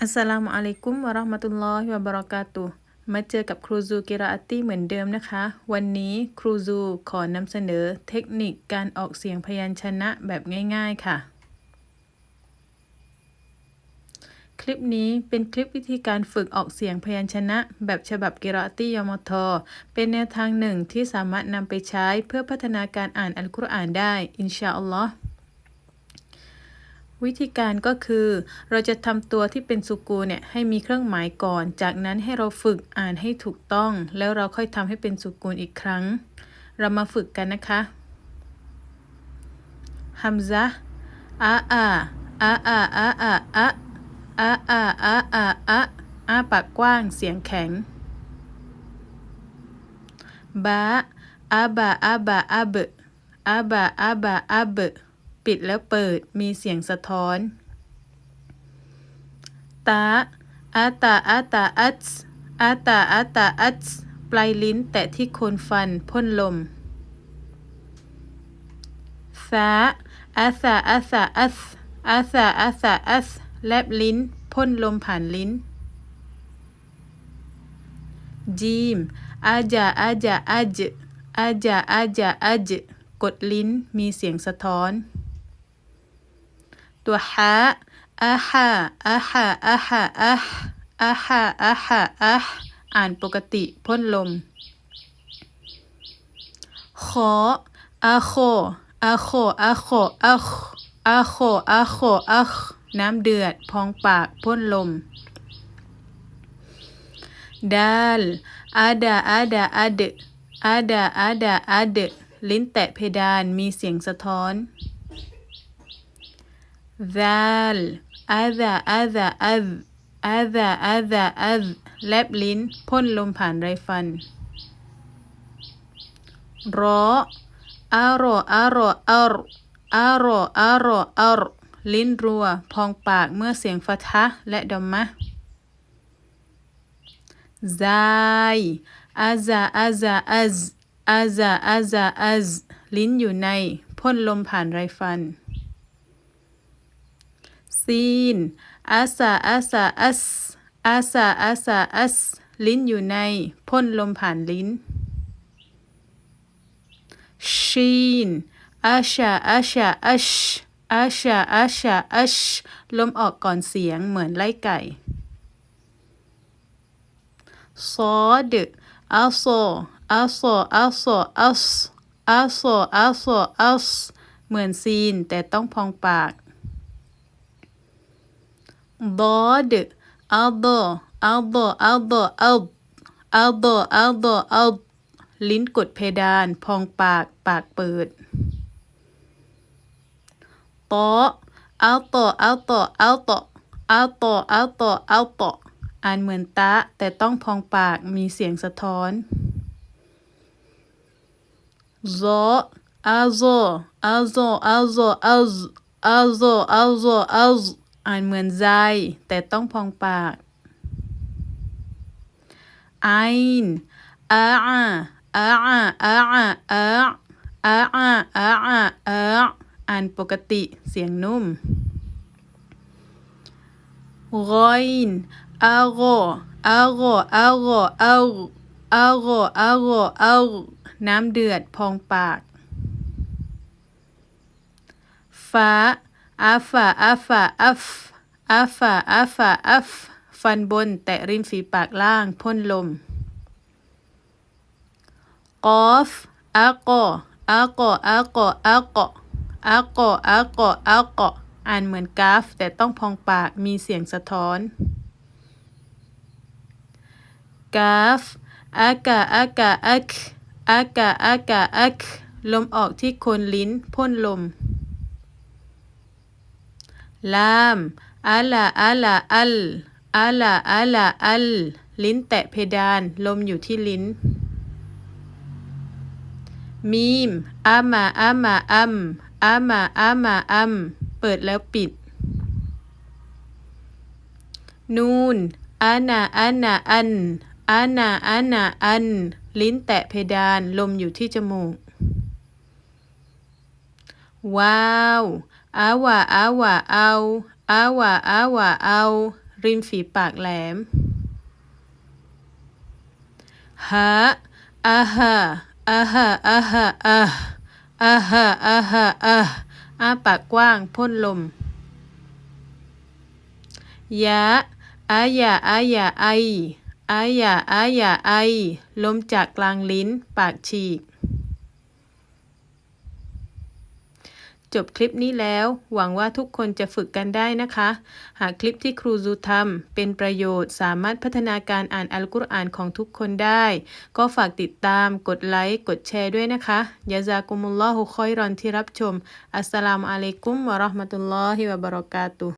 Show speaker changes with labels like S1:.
S1: อัสสลามุอะลัยกุมวะเราะห์มะตุลลอฮิวะบะเราะกาตุฮ์มาเจอกับครูซูกิราอะตีเหมือนเดิมนะคะ วันนี้ครูซูขอนำเสนอเทคนิคการออกเสียงพยัญชนะแบบง่าย ๆ ค่ะ คลิปนี้เป็นคลิปวิธีการฝึกออกเสียงพยัญชนะ แบบฉบับกิราอะตียอมทอเป็นแนวทางหนึ่งที่สามารถนำไปใช้เพื่อพัฒนาการอ่านอัลกุรอานได้ อินชาอัลลอฮ์ วิธีการก็คือ เราจะทำตัวที่เป็นสุกูเนี่ยให้มีเครื่องหมายก่อน จากนั้นให้เราฝึกอ่านให้ถูกต้อง แล้วเราค่อยทำให้เป็นสุกูลอีกครั้ง เรามาฝึกกันนะคะฮัมซะอาอาอาอาอาอาอาอาอาอาอาอาอาปากกว้างเสียงแข็งบาอาบาอาบาอาเบอาบาอาบาอาเบ ปิดแล้วเปิดมีเสียงสะท้อน ตาอาตาอาตาอัตอาตาอาตาอัตปลายลิ้นแตะที่โคนฟันพ่นลมซาอาซาอาซาอัสอาซาอาซาอัสแลบลิ้น พ่นลมผ่านลิ้นจีมอาจาอาจาอาจอาจาอาจาอาจกดลิ้นมีเสียงสะท้อน ตัวฮะอาฮะอาฮะอาฮะอาฮอาฮะอาฮะอาฮอ่านปกติพ่นลมขออาโคอาโคอาโคอาโคอาโคอาโคอาโคน้ำเดือด พองปาก พ่นลมดาลอาดาอาดาอาดอาดาอาดาอาดลิ้นแตะเพดานมีเสียงสะท้อน ذال أذى أذى أذ أذى أذى أذ แลบลิ้นพ่นลมผ่านไรฟันรออารออารออารอารออารออารลิ้นรัว พองปากเมื่อเสียงฟะทะและดอมมะซายอาซาอาซาอัซอาซาอาซาอัซลิ้นอยู่ในพ่นลมผ่านไรฟัน ซีนอาซาอาซาอัสอาซาอาซาอัสลิ้นอยู่ในพ่นลมผ่านลิ้นชีนอาชาอาชาอัชอาชาอาชาอัชลมออกก่อนเสียงเหมือนไล่ไก่ซอดอาโซอาโซอาโซอัสอาโซอาโซอัสเหมือนซีนแต่ต้องพองปาก ضاد أض أض أض أض أض أض أض ลิ้นกดเพดาน พองปาก ปากเปิดตออัลตออัลตออัลตออัลตออัลตออัลตออ่านเหมือนตะ แต่ต้องพองปาก มีเสียงสะท้อนซออาโซอาโซอาโซอาโซอาโซอาโซอาโซ อ่านเหมือนใจแต่ต้องพองปากไอนอาอาอาอาอาอาอาอาอาอาอาอาอ่านปกติเสียงนุ่มรอยนอาโกอาโกอาโกอาโกอาโกอาโกอาโกน้ำเดือดพองปาก ฟ้า อาฟาอาฟาอัฟอาฟาอาฟาอัฟฟันบน แตะริมฝีปากล่าง พ่นลมกอฟอากออากออากออากออากออากออากออ่านเหมือนกราฟ แต่ต้องพองปากมีเสียงสะท้อนกราฟอากาอากาอักอากาอากาอักลมออกที่โคนลิ้น พ่นลม ลามอาลาอาลาอัลอาลาอาลาอัลลิ้นแตะเพดาน ลมอยู่ที่ลิ้น มีมอามาอามาอัมอามาอามาอัมเปิดแล้วปิด นูนอานาอานาอันอานาอานาอัน ลิ้นแตะเพดาน ลมอยู่ที่จมูก ว้าว อาวาอาวาเอาอาวาอาวาเอา ริมฝีปากแหลมฮะอาฮะอาฮะอาฮะอาอาฮะอาฮะอาอาปากกว้างพ่นลมยะอายะอายะไออายะอายะไอ ลมจากกลางลิ้น ปากฉีก จบคลิปนี้แล้ว หวังว่าทุกคนจะฝึกกันได้นะคะ หากคลิปที่ครูซูทำเป็นประโยชน์สามารถพัฒนาการอ่านอัลกุรอานของทุกคนได้ ก็ฝากติดตามกดไลค์ กดแชร์ด้วยนะคะยาซากุมุลลอฮุคอยรอนที่รับชม อัสสลามอะลัยกุมวะราะห์มะตุลลอฮิวะบะเราะกาตุ